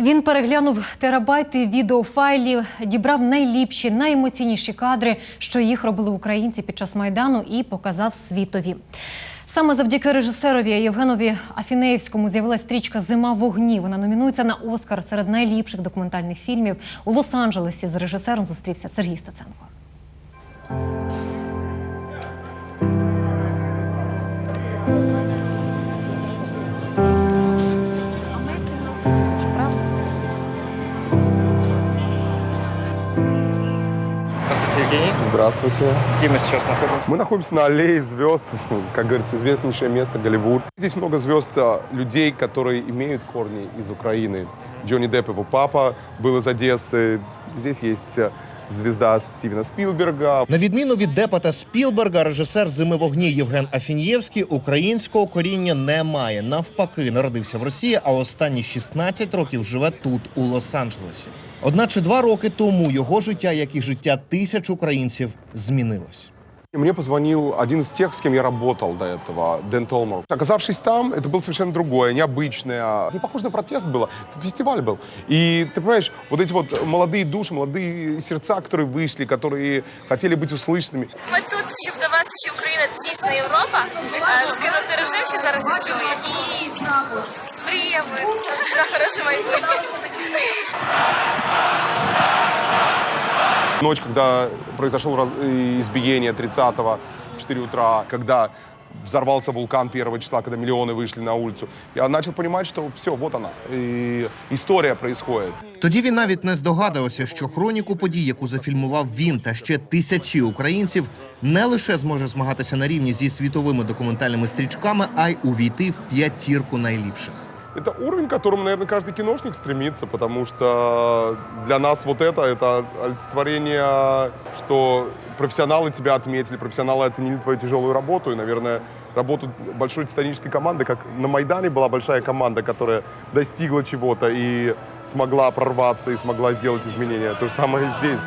Він переглянув терабайти відеофайлів, дібрав найліпші, найемоційніші кадри, що їх робили українці під час майдану, і показав світові. Саме завдяки режисерові Євгенові Афінеївському з'явилась стрічка Зима вогні. Вона номінується на Оскар серед найліпших документальних фільмів. У Лос-Анджелесі з режисером зустрівся Сергій Стеценко. Евгений. Здравствуйте. Где мы сейчас находимся? Мы находимся на аллее звезд, как говорится, известнейшее место Голливуд. Здесь много звезд, а, людей, которые имеют корни из Украины. Джонни Депп, его папа, был из Одессы. Здесь есть а, звезда Стивена Спилберга. На відміну від Депа та Спілберга, режисер зими вогні Євген Афінєвський українського коріння не має. Навпаки, народився в Росії, а останні 16 років живе тут, у Лос-Анджелесі. Одначе два роки тому його життя, як і життя тисяч українців, змінилось. Мне позвонил один из тех, с кем я работал до этого, Дэн Толмор. Оказавшись там, это было совершенно другое, необычное. Не похоже на протест было, это фестиваль был. И ты понимаешь, вот эти вот молодые души, молодые сердца, которые вышли, которые хотели быть услышанными. Ми тут, щоб довести, що Україна це дійсно Європа, а, скинути режим, що зараз існує, і з мріями на хороше майбутнє. Ночь, когда произошло раз- э, избиение 30-го, 4 утра, когда взорвался вулкан 1 числа, когда миллионы вышли на улицу, я начал понимать, что все, вот она, и история происходит. Тоді він навіть не здогадувався, що хроніку подій, яку зафільмував він та ще тисячі українців, не лише зможе змагатися на рівні зі світовими документальними стрічками, а й увійти в п'ятірку найліпших. Это уровень, к которому, наверное, каждый киношник стремится, потому что для нас вот это, это олицетворение, что профессионалы тебя отметили, профессионалы оценили твою тяжелую работу, и, наверное, работу большой титанической команды, как на Майдане была большая команда, которая достигла чего-то и смогла прорваться, и смогла сделать изменения. То же самое и здесь.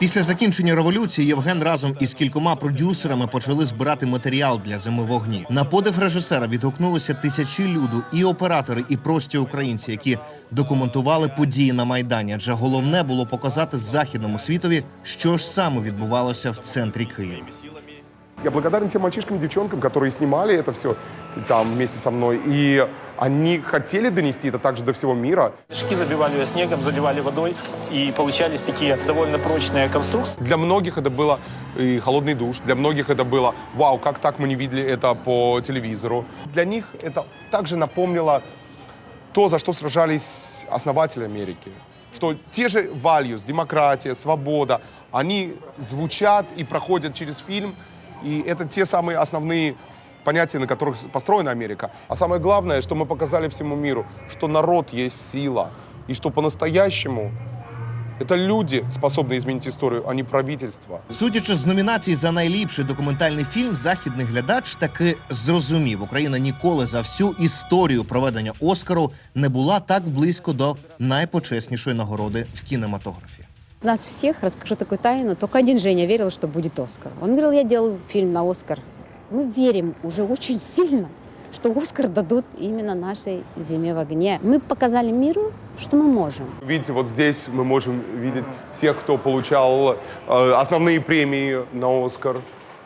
Після закінчення революції Євген разом із кількома продюсерами почали збирати матеріал для зими вогні. На подив режисера відгукнулися тисячі люду, і оператори, і прості українці, які документували події на майдані. Адже головне було показати західному світові, що ж саме відбувалося в центрі Києва. Я благодарен тем мальчишкам и девчонкам, которые снимали это все там вместе со мной. И они хотели донести это также до всего мира. Шки забивали ее снегом, заливали водой, и получались такие довольно прочные конструкции. Для многих это было и холодный душ, для многих это было «Вау, как так мы не видели это по телевизору». Для них это также напомнило то, за что сражались основатели Америки. Что те же values, демократия, свобода, они звучат и проходят через фильм, и это те самые основные понятия, на которых построена Америка. А самое главное, что мы показали всему миру, что народ есть сила, и что по-настоящему это люди способны изменить историю, а не правительство. Судячи з номінацій за найліпший документальний фільм, західний глядач таки зрозумів, Україна ніколи за всю історію проведення Оскару не була так близько до найпочеснішої нагороди в кінематографі. Нас всех, расскажу такую тайну, только один Женя верил, что будет Оскар. Он говорил, я делал фильм на Оскар. Мы верим уже очень сильно, что Оскар дадут именно нашей «Зиме в огне». Мы показали миру, что мы можем. Видите, вот здесь мы можем видеть всех, кто получал э, основные премии на Оскар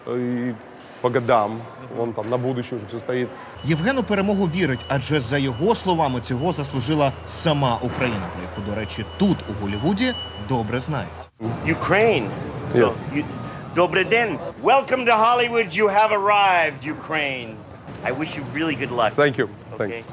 э, и по годам. Вон там на будущее уже все стоит. Євген у перемогу вірить, адже за його словами цього заслужила сама Україна, про яку, до речі, тут у Голлівуді добре знають. Ukraine. So, Yes. you, Добрый день. Welcome to Hollywood. You have arrived, Ukraine. I wish you really good luck. Thank you. Okay?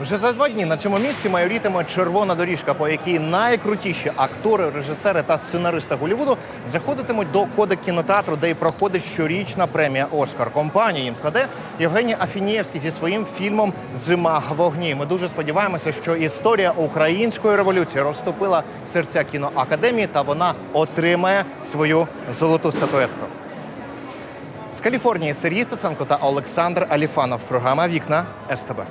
Вже за два дні на цьому місці майорітиме червона доріжка, по якій найкрутіші актори, режисери та сценаристи Голлівуду заходитимуть до кода кінотеатру, де й проходить щорічна премія Оскар. Компанія їм складе Євгеній Афінієвський зі своїм фільмом Зима вогні. Ми дуже сподіваємося, що історія української революції розтопила серця кіноакадемії, та вона отримає свою золоту статуетку. З Каліфорнії Сергій Стеценко та Олександр Аліфанов. Програма Вікна СТБ.